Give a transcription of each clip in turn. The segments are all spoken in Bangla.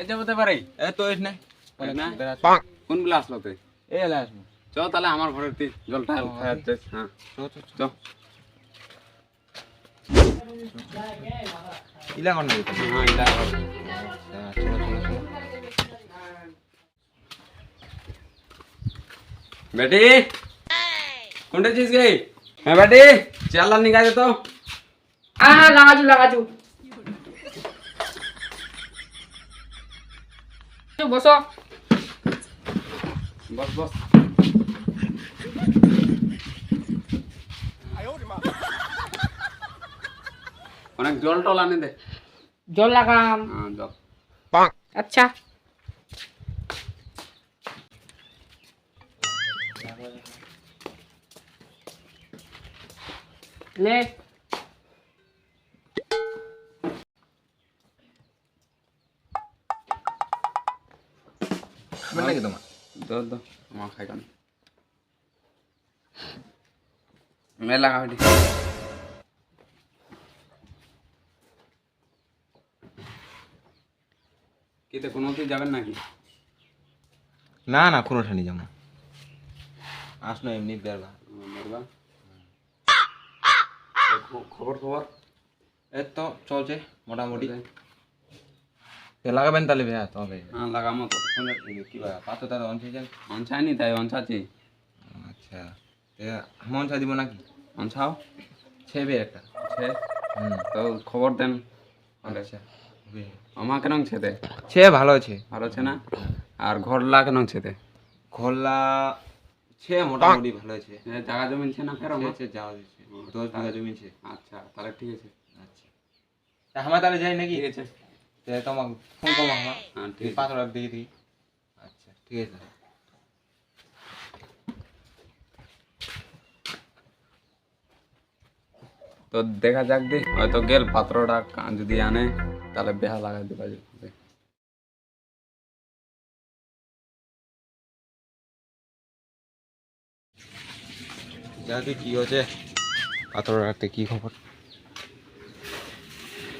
কেটে হতে পারে। এ তো এস না? কোন বেলা আসলো তুই? এ এলা আসব। চ তাহলে আমার ঘরের তুই জলটা ও, হ্যাঁ চো চো চ। ইলা কোন হ্যাঁ বেটি! কোনটা চিজ গই হ্যাঁ বেটি! চালা দে তো। হ্যাঁ হ্যাঁ লাগাচু লাগাচু বসো বস বস অনেক জল টল আনে দে জল লাগাম হ্যাঁ জল আচ্ছা লে খাবেন নাকি তোমার? দো দো আমার খাই কান? মেলা খাবি কিতে কোনো তুই যাবেন নাকি? না না কোনো ঠানি যাব আসলো এমনি বেরবা। মরবা খবর খবর এ তো চলছে মোটামুটি। লাগাবেন তাহলে ভাইয়া তবে। হ্যাঁ লাগামো তো। কি বা পাতো তার অনছে যান অনছায়নি তাই অনছাচ্ছি আচ্ছা এ মন দিব নাকি? অনছাও ছেবে একটা। ছে। হুম। তো খবর দেন। আচ্ছা আমার কেন ছেতে ছে ভালো আছে ভালো আছে না? আর ঘরলা কেন ছেতে খোলা ছে মোটামুটি ভালো আছে এ জায়গা জমিন ছে না ফের আমার ছে যাওয়া দিচ্ছে দশ বিঘা জমি আছে আচ্ছা তাহলে ঠিক আছে। আচ্ছা। তা আমার তাহলে যাই নাকি? ঠিক আছে। তে তোমাকে ফোন করব আমার ঠিক পাঁচ টাকা দিয়ে দিই আচ্ছা ঠিক আছে তো দেখা যাক দি হয়তো গেল পাত্রটা যদি আনে তাহলে বেহা লাগাই দিবা যাকে কি হচ্ছে পাথর রাখতে কি খবর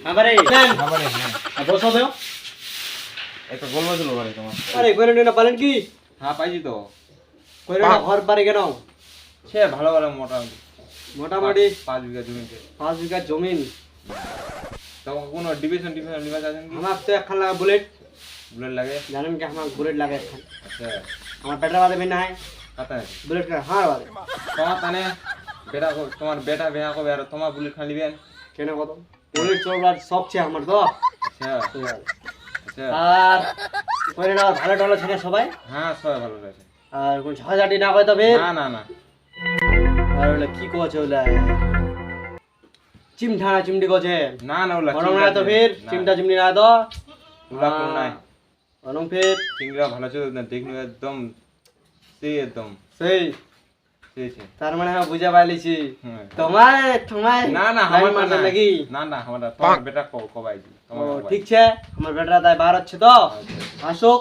হ্যাঁ। বসো দেও। একটা তোমার আরে কইরে পালেন কি? হ্যাঁ পাইছি তো। কইরে না ঘর বাড়ি কেন সে ভালো ভালো মোটামুটি। মোটামুটি পাঁচ বিঘা জমিতে পাঁচ বিঘা জমিন তখন কোনো ডিভিশন ডিভিশন নিবা যাচ্ছেন কি? আমার তো একখান লাগা বুলেট। বুলেট লাগে? জানেন কি আমার বুলেট লাগে একখান? আচ্ছা। আমার পেটরা বাদে বিনা হয়। কথা বুলেট কা হার বাদে। তোমার তানে বেটা তোমার বেটা বেহা কবে আর তোমার বুলেট খালি বেন? কেন কত? বুলেট চলবার শখ ছে আমার তো আর কইরে না ভালো টালো ছেলে সবাই? হ্যাঁ সবাই ভালো আছে আর কোন ঝাঁঝাটি না কয় তবে? না না না। আর ওলা কি কোছে ওলা চিমঠানা চিমটি কোছে না না ওলা গরম না তো ফির চিমটা চিমটি না তো? ওলা কোনো নাই। গরম ফির চিংড়া ভালো ছিল না দেখনু একদম সেই একদম। সেই। তার মানে আমি বুঝা পাইলিছি। হ্যাঁ। তোমায় তোমায় না না আমার মারবে না। নাকি না না আমার তোমার বেটা ক কবাই দি তোমার। ঠিক আছে আমার বেটারা তাই বার হচ্ছে তো। আসুক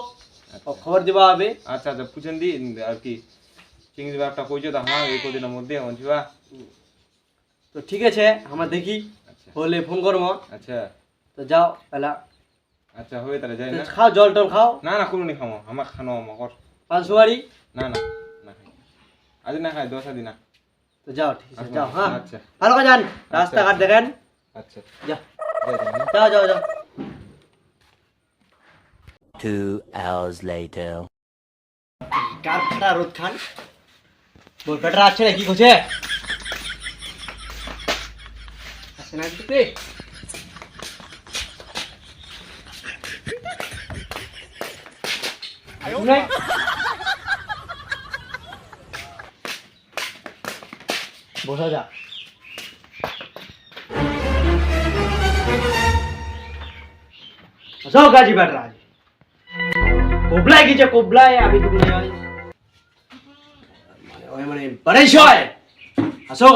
খবর দিবা হবে আচ্ছা আচ্ছা পুছেন দি আর কি চিংড়ি ব্যাপারটা কইছো তো আমার এই কদিনের মধ্যে অঞ্চিবা তো ঠিক আছে আমরা দেখি আচ্ছা। হলে ফোন করব। আচ্ছা। তো যাও পেলা। আচ্ছা হয়ে তাহলে যাই না। খাও জল টল খাও। না না কোনো নি খামো আমার খানো আমার পাঁচশো বাড়ি না না। আজ না খাই দশ দিন না তো যাও ঠিক আছে যাও হ্যাঁ আচ্ছা ভালো করে যান রাস্তাঘাট দেখেন আচ্ছা যাও যাই তাহলে, হ্যাঁ? যাও যাও যাও Two hours later. কার ফাটা রোদ খান বল বেটারা আছে না কি করছে আসে না দিতে নাই বসা যা যাও গাজি বেটারা কোবলায় গেছে কোবলায় আমি তো মনে হয় মানে ওই মানে পরেশ হয় আসো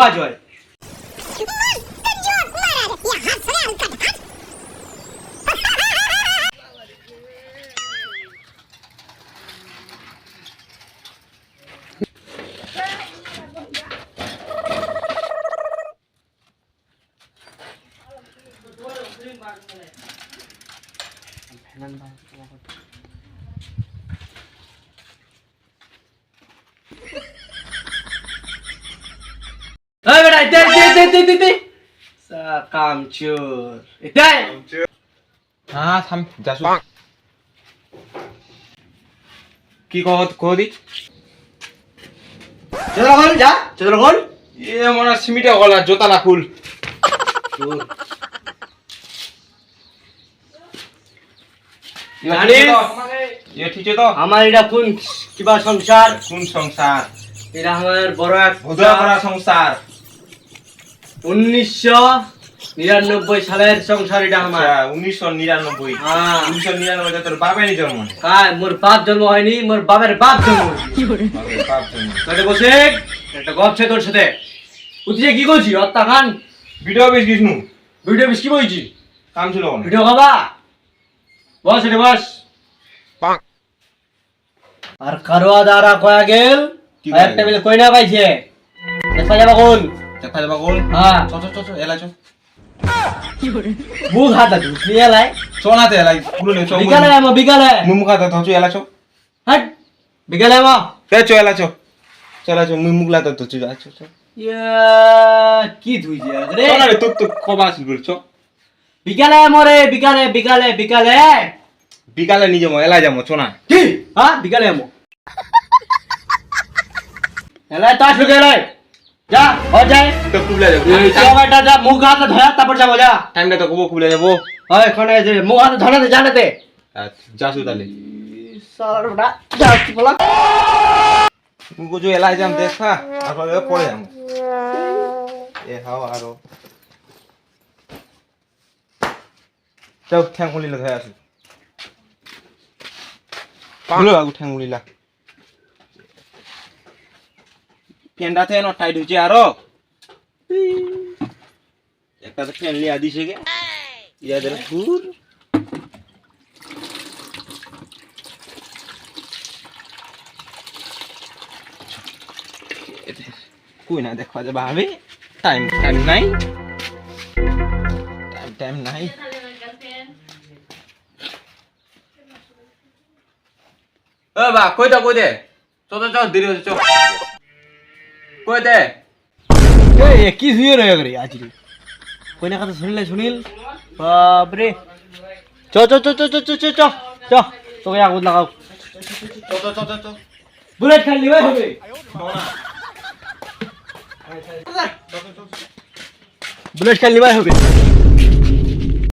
কামচুর এটাই হ্যাঁ থাম যাসু কি যা চলো এ মনে সিমিটা গলা জোতা না ফুল। জানিস? ইয়ে ঠিক তো। আমার এটা কোন কিবা সংসার? কোন সংসার? এটা আমার বড় এক সংসার। উনিশশো নিরানব্বই সালের সংসার এটা আমার। আচ্ছা উনিশশো নিরানব্বই। হ্যাঁ। উনিশশো নিরানব্বই তোর বাপেরই জন্ম কায় মোর বাপ জন্ম হয়নি মোর বাপের বাপ জন্ম তাহলে বসে একটা তোর সাথে। কি করছি অত্তা খান ভিডিও বেশ ভিডিও বেশ কি বলছি কাম ছিল। ভিডিও খাবা? আর কারোয়া দ্বারা কয়া গেল? একটা মিলে কই না পাইছে? দেখা যাবা কোন? দেখা যাবা কোন? হ্যাঁ। চল চল চল এলা চল মুখ হাতা তুই এলাই। চল এলাই পুরো নে চল বিকালে আমা বিকালে। মুখ হাতা তো চল এলা চল হাট বিকালে আমা তে চল এলা চল চল চল মুখ লাতা তো চল চল ইয়া কি ধুই যা রে? চল রে কবা আসল চল বিকালে আমো রে বিকালে বিকালে বিকালে। বিকালে নিয়ে যাব এলা যাব চ না কি? হ্যাঁ বিকালে আমো এলাই তাস বিকালে যা ও যায় তো খুবলে যাব। সবাইটা যা মুখ হাত ধরা তারপর যাব যা। টাইমটা তো কবো খুবলে যাব। হয় এখানে যে মুখ হাত ধরাতে জানাতে আচ্ছা যাসু তাহলে। সালার বড়া যা বলা। মুই কইছো এলা যাম দেখা তারপরে পড়ে যাব। এ হাও আরও। যাও ঠ্যাংগুলিলা ধরে আসি পাগল আগু ঠ্যাংগুলিলা ফেন্ডাতে এনো টাইট হইছে আরো একটা তো ফ্যান লিয়া দিছে গে ইয়া ধরে ফুল કોઈ ના દેખવા જવા આવે ટાઈમ ટાઈમ નહીં ટાઈમ ટાઈમ નહીં ও বা, কই দে কই দে? চ চ চ দেরি হচ্ছে চ কই দে? এ কি ধুয়ে রয়ে রে কই না কথা শুনলে শুনিল? বাপরে। চ চ চ চ চ চ চ চ চ, তোকে আগুন লাগাও। চ চ চ চ বুলেট খালি ভাই হবে। বুলেট খালি ভাই হবে।